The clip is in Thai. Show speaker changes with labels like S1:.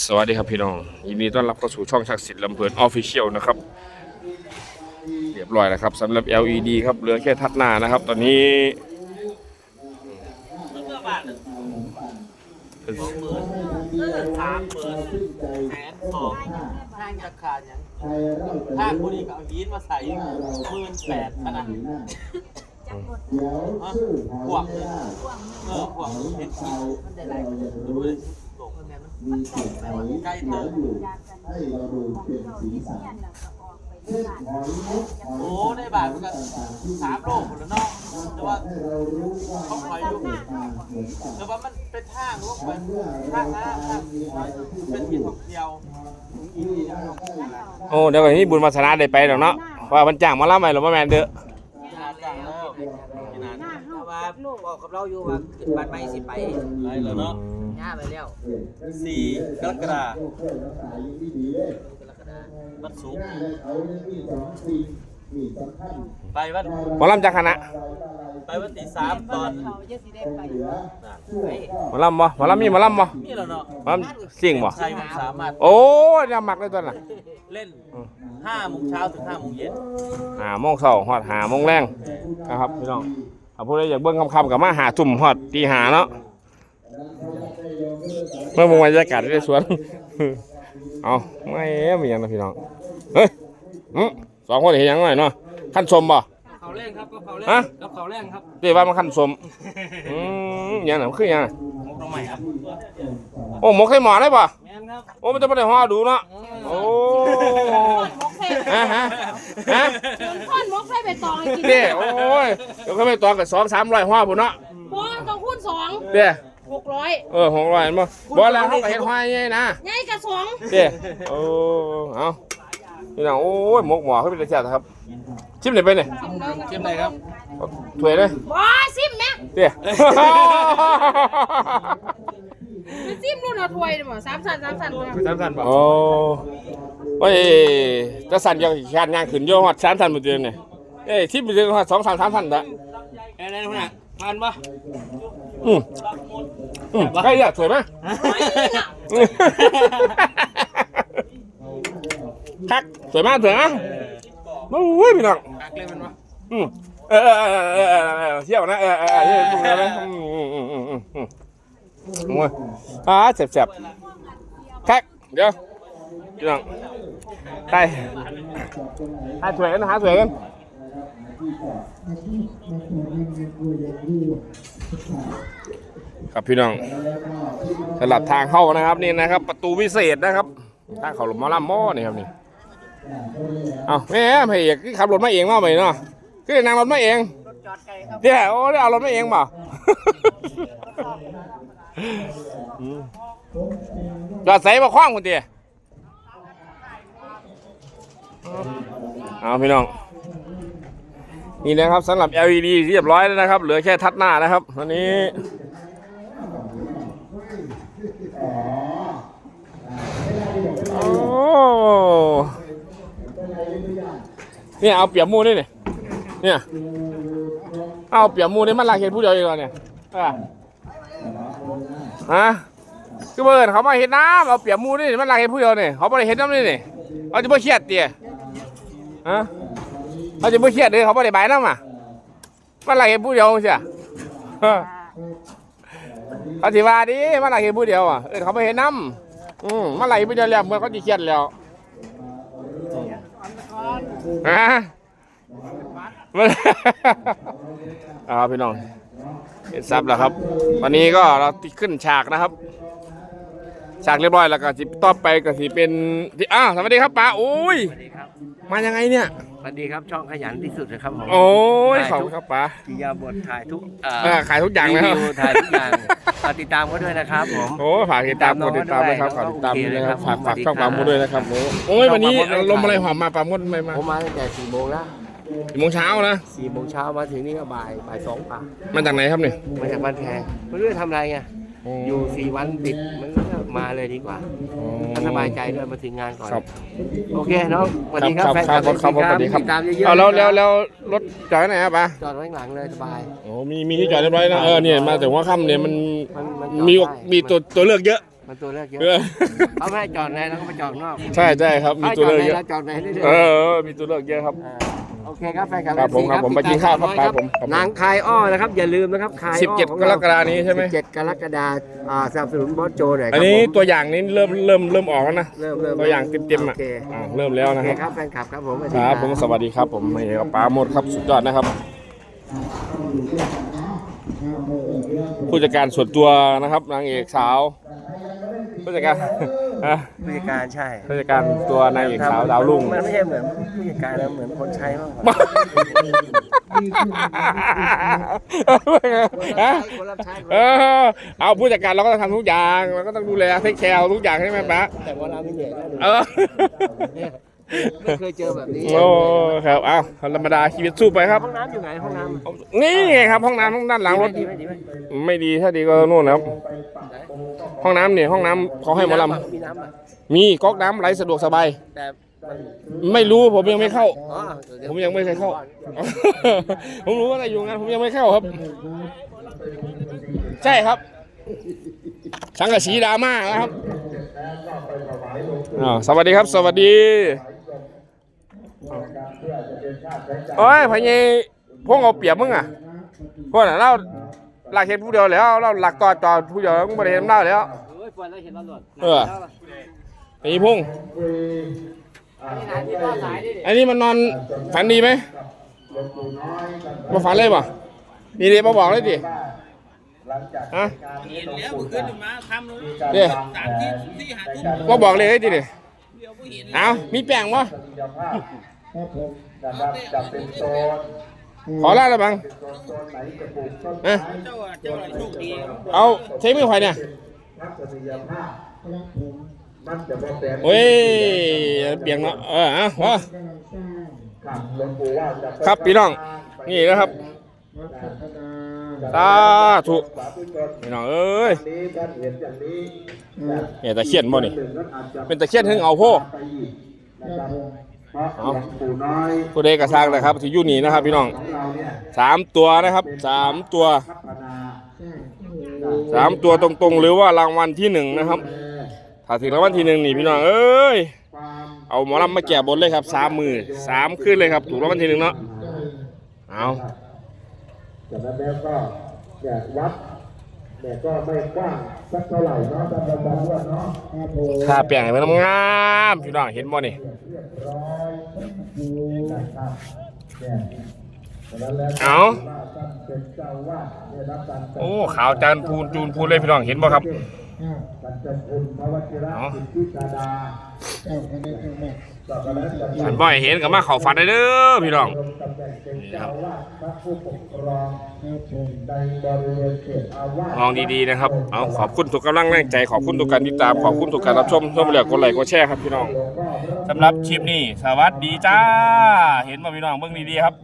S1: สวัสดีครับพี่น้องยินดีต้อนรับเข้าสู่ช่องชักสิทธิ์ลำเพลินออฟฟิเชียลนะครับ เรียบร้อยแล้วครับสำหรับ LED ครับเหลือแค่ทัดหน้านะครับ ตอนนี้เป็น
S2: สามหมื่นแสนสองห้างราคาอย่างห้างบุรีกับเอายีนมาใส่หมื่นแปดขนาดฮะพวกเนี่ยเออพวกเห็นขีดมันได้ไรดูดิ โลกมันแม่นใกล้เติมโอ้ได้บาทมันก็สามโลกหมดแล้วเนาะแต่ว่าเขาคอยอยู่แต่ว่ามันเป็นทางลงไปทางนะทางเป็นที่ท่องเที่ยว
S1: โอ้เดี๋ยวก่อนนี้บุญวาสนาได้ไปหรอกเนาะว่ามันจ้างมาล่าใหม่หรือว่าแมนเด้อ
S2: ขนาดจ้างแล้วขนาด
S3: แต่ว่าบอกกับเราอยู่ว่าขึ้นบ้านใหม่สิไป
S2: ไรแล้วเนาะ
S3: ย่าไปแล้ว
S2: สี่กรกฎาคม
S3: กรกฎาคม
S2: วันศุกร์ไปวัน
S1: หมอลำจากคณะ
S2: ไปวันที่สามตอน
S3: เฮ้ย
S1: หมอลำบ่หมอลำมีหมอลำบ่
S2: นี่แล้วเนาะ
S1: หมอลำเสียงบ่
S2: ใครมันสามารถ
S1: โอ้ยยำหมักเลยตัวน่ะ
S2: เล่นห้าโมงเช้าถึงห้าโมงเย็น
S1: หาโมงเช้าฮอดหาโมงแรงนะครับพี่น้องถ้าผู้ใดอยากเบิ่งคำๆกับมาหาทุ่มฮอดตีหาเนาะเมื่อมงบรรยากาศในสวน เอาไม่มีหยังนะพี่น้อง เฮ้ยอื้อสองคนเห็นหยังหน่อยเนาะขั้นสมบ่
S2: เขาเล่นครับก็เขาเล่น
S1: ฮะ
S2: ก็เขาเล่นครับ
S1: เรียกว่ามันขั้นสมอืมหยังน่ะมันคือหยังน่ะ
S2: มุกตรงใหม่ครับ
S1: โอ้หมกใส่หมอได้ป่ะ
S2: แม่นครับ
S1: โอ้มันจะไม่ได้ห่อดูเนาะโอ้ฮะฮะฮะ
S4: ท่อนมกใส่ใบตองให้กิน
S1: เด้โอ้ยเดี๋ยวเขาไปตองกับสองสามร้อยห่อบุญเนาะ
S4: บอต้องคูณสอง
S1: เด้
S4: หกร้อย
S1: เออหกร้อยเห็นบ่บ่แล้วเขาก็เห็นห่อใหญ่นะ
S4: ใหญ่กับสอง
S1: เด้โอ้เอาพี่น้องโอ้ยหมกหมอเขาเป็นเสียครับ ชิมไหนไปเนี่ย
S2: ชิมไหนครับ
S1: ถ้วยเลย
S4: บอซิมแม่
S1: เด้
S4: ไปซิมนู่นเอาถ้วยดิบ่สามสันสามสันเลย
S2: สามสันบอก
S1: โอ้โอ้ยจะสั่นยังแค่นย่างขึ้นโยฮอดสามพันหมดเดือนเนี่ยเอ้ยทิปไปเดือนฮอดสองสามสามพันละ
S2: แค่นั้นนะพันปะ
S1: อืม อืมใกล้อะสวยไหมคักสวยมากสวยนะโอ้ยพี่น้อง
S2: หักเลยมันปะ
S1: อืมเออเออเออเออเออเออเที่ยวนะเออเออเออเที่ยวนะเลยอืมอืมอืมอืมอืมอืมโอ้ยอ่าเจ็บเจ็บคักเดี๋ยวพี่น้องไปหาสวยกันหาสวยกัน ครับพี่น้องสลับทางเข้านะครับนี่นะครับ ประตูวิเศษนะครับทางเขาหลบมอลำหม้อนี่ครับนี่เอาแม่พระเอกขับรถมาเองเนาะไปเนาะคือนั่งรถมาเองเดี๋ยวโอ้ได้เอารถมาเองเปล่าอืมจอดใส่มาคว้างคนเดียเอาพี่น้องนี่นะครับสำหรับ LED เรียบร้อยแล้วนะครับ เหลือแค่ทัดหน้านะครับตอนนี้โอ้ เนี่ยเอาเปียบหมูนี่เนี่ยเนี่ย เอาเปียบหมูนี่มันลากเห็ดผู้เดียวเองเหรอเนี่ยอะฮะคือเบิร์นเขามาเห็ดน้ำเอาเปียบหมูนี่มันลากเห็ดผู้เดียวเนี่ยเขาไม่ได้เห็ดน้ำนี่เนี่ยเขาจะไม่เครียดเตี๋ยฮะเขาจะไม่เครียดเลยเขาไม่ได้ใบน้ำอะมันลากเห็ดผู้เดียวใช่ฮะเขาสิว่าดิมันลากเห็ดผู้เดียวอะเออเขาไม่เห็นน้ำ อืมมันลากเห็ดผู้เดียวแล้วมันเขาจะเครียดแล้วฮะมันอ่าพี่น้องเห็นซับแล้วครับ วันนี้ก็เราขึ้นฉากนะครับ ฉากเรียบร้อยแล้วก็สิต่อไปก็สิเป็นที่อ้าวสวัสดีครับป้าโอ้ย
S3: สวัสดีครับ
S1: มายังไงเนี่ย
S3: สวัสดีครับช่องขยันที่สุดนะครับผม
S1: โอ้ยขอบคุณครับป้า
S3: กิยาบทถ่ายทุกเอ่อ
S1: เออขายทุกอย่างเลยครับ
S3: รีวิวถ่ายทุกอย่างฝากติดตามเขาด้วยนะครับผม
S1: โอ้ฝากติดตามกดติดตามด้วยครับฝากติดตามด้วยนะครับฝากฝากช่องปลาโมดด้วยนะครับโอ้โอ้ยวันนี้ลมอะไรหอมมาปลาโมดไม่มา
S3: ผมมาตั้งแต่สี่โมงแล้ว
S1: กี่โมงเช้านะ
S3: สี่โมงเช้ามาถึงนี่ก็บ่ายบ่ายสองป่ะ
S1: มาจากไหนครับเนี่ย
S3: มาจากบ้านแพงไม่รู้จะทำอะไรไงอยู่สี่วันติดมันก็ มาเลยดีกว่าก็สบายใจด้วยมาถึงงานก่อน
S1: ครับ
S3: โอเคน้องสวัสดีครับ
S1: ครับ
S3: แฟน
S1: ครับครับครับสวัสดีครับ
S3: ติดตามเยอะๆ
S1: เอาแล้ว
S3: นะ
S1: แล้วแล้วรถจอดไว้ไหนครับป้า
S3: จอดไว้ข้างหลังเลยสบาย
S1: โอ้มีมีที่จอดเรียบร้อยนะเออเนี่ยมาถึงว่าค่ำเนี่ยมัน
S3: มันมันจอด
S1: มี
S3: ได้
S1: มีตัวตัวเลือกเยอะ
S3: มันตัวเลือกเยอะ
S1: เออ
S3: เขาไม่ให้จอดในแล้วก็ไปจอดนอก
S1: ใช่ใช่ครับมี
S3: ให้
S1: ตัว
S3: จอด
S1: เลือก
S3: ใน
S1: เยอะ
S3: แล้วจอดในได้เลย
S1: เออมีตัวเลือกเยอะครับ
S3: อ่า โอเคครับแฟนคลับ
S1: ครับผมครับผมไปกินข้าวครับ
S3: ติดต
S1: ไปผมครับผม
S3: หนังคายอ้อนะครับ อย่าลืมนะครับคายอ้อ
S1: 17
S3: ของ
S1: กรกฎานี้ใช่ไหม
S3: 17กรกฎาอ่าสนับสนุนบอสโจหน่อยค
S1: อั
S3: รั
S1: น
S3: บ
S1: นี้
S3: ผม
S1: ตัวอย่างนี้เริ่มเริ่มเริ่มออกแล้วนะ
S3: เริ่มเริ่ม
S1: ตัวอย่างเต็มๆอะ
S3: โอเค
S1: อ่าเริ่มแล้ว
S3: โอ
S1: นะ
S3: เค
S1: ครับ
S3: ครับแฟนคลับครับผมสวัส
S1: ค
S3: ดี
S1: รับผมสวัสดีครับผมเอกปราโมดครับสุดยอดนะครับ ผู้จัดการส่วนตัวนะครับนางเอกสาวผู้จัดการ ฮะ
S3: ผู้จัดการใช่
S1: ผู้จัดการตัวนางเอกสาวดาวรุ่ง
S3: มันไม่ใช่เหมือนผู้จัดการแล้วเหมือนคนใช้มากกว่า
S1: ฮะ
S3: คนรับใช้คน
S1: เอ
S3: รับใช้
S1: อเอาผู้จัดการเราก็ต้องทำทุกอย่างเราก็ต้องดูแลเทคแคร์ทุกอย่างใช่ไหมป๊า
S3: แต่ว่าเราไม่เหนื่อยนะ
S1: เออ
S3: เนี่ย ไม่เคยเจอแบบนี้
S1: โอ้ครับเอาธรรมดาชีวิตสู้ไปครับ
S3: ห้องน้ำอยู่ไหนห้องน้ำ
S1: นี่ไงครับ ห้องน้ำห้องด้านหลังรถ
S3: ดีไหมดีไหม
S1: ไม่ดีถ้าดีก็นู่นนะครับ ห้องน้ำเนี่ยห้องน้ำเขาให้หมอล
S3: มีน้ำอะำ
S1: มีก๊อกน้ำไหลสะดวกสบาย
S3: แต่มัน
S1: ไม่รู้ผมยังไม่เข้า
S3: อ๋อ
S1: ผมยังไม่เคยเข้า ผมรู้ว่าอะไรอยู่งั้นผมยังไม่เข้าครับ ใช่ครับ สังกะสีดราม่านะครับอ่าสวัสดีครับ สวัสดี โอ้ยพะเยพวกเอาเปรียบมึงอะพวกน่ะเราหลักเห็นผู้เดียวแล้วเราหลักต่อจอผู้เดียวมึงไม่ได้เห็นเราแล้ว
S3: เฮ้ยปล่อยแล้วเห็นแล้วหลด
S1: เออไอ้พุ่ง
S3: นี่นะที่ต่อสายนี่
S1: อันนี้มันนอนฝันดีไหมมาฝันเลยป่ะนี่เดี๋ยวมาบอกเลยดิฮะ
S2: เห็นแล้วมึงขึ้นมาทำเลย
S1: เดี๋ยว
S2: สามที่ที่หาทุ่ม
S1: มาบอกเลยดิดิ
S2: เดียวกูเห็น
S1: เอามีแป้ง มั้ขอลาละบังฮะ
S2: เจ้าอะเจ้าอะไรโชคดี
S1: เอาใช้มือข่อยเนี่ยโอ้ยเปียงเนาะเออเอาวะครับพี่น้อง นี่นะครับสาธุพี่น้องเอ้ยเนี่ยตะเคียนบ่นี่ เป็นตะเคียนถึงเอาโพ เอาผู้ใดกระซังนะครับที่อยู่นี่นะครับพี่น้องสามตัวนะครับสามตัวสามตัวตรงๆ หรือว่ารางวัลที่หนึ่งนะครับ ถ้าถึงรางวัลที่หนึ่งนี่พี่น้องเอ้ยเอาหมอลำมาแก่บนเลยครับสามมือสามขึ้นเลยครับถูกรางวัลที่หนึ่งเนาะเอา
S5: จากนั้นแล้วก็เนี่ยวัด เนี่ยก็ไม่กว้างสักเท่าไหร่เนาะตามตามว่าเนาะครับผม
S1: ทาแป้งให้มันงามๆพี่น้องเห็นบ่นี่
S5: ร้อยดูนะครับเนี่ยจากนั้นแล้ว
S1: เอา
S5: ว่าท่านเป็นเจ้าวาดเนี่ยรับการแต่ง
S1: โอ้ขาวจานพูนจูนพูนเลยพี่น้องเห็นบ่ครับ
S5: ท่านเจ้าคุณพระวชิระ
S1: เอา
S5: สิทธิดาดาเจ้าคณะเจ้าแม่ต่อกันแล้วจะ
S1: ฉันบ่อยเห็นกับมาเขาฝันได้เด้อพี่น้อง
S5: ลงตำแหน่งเป็นเจ้าวาดพระผู้ปกครองในบริเวณเขตอาวาส
S1: มองดีๆนะครับ เอาขอบคุณทุกกำลังแรงใจ ขอบคุณทุกการติดตาม ขอบคุณทุกการรับชมชมเหลือกดไลค์กดแชร์ครับพี่น้องสำหรับคลิปนี้ สวัสดีจ้า เห็นบ่พี่น้องเบิ่งดีๆครับ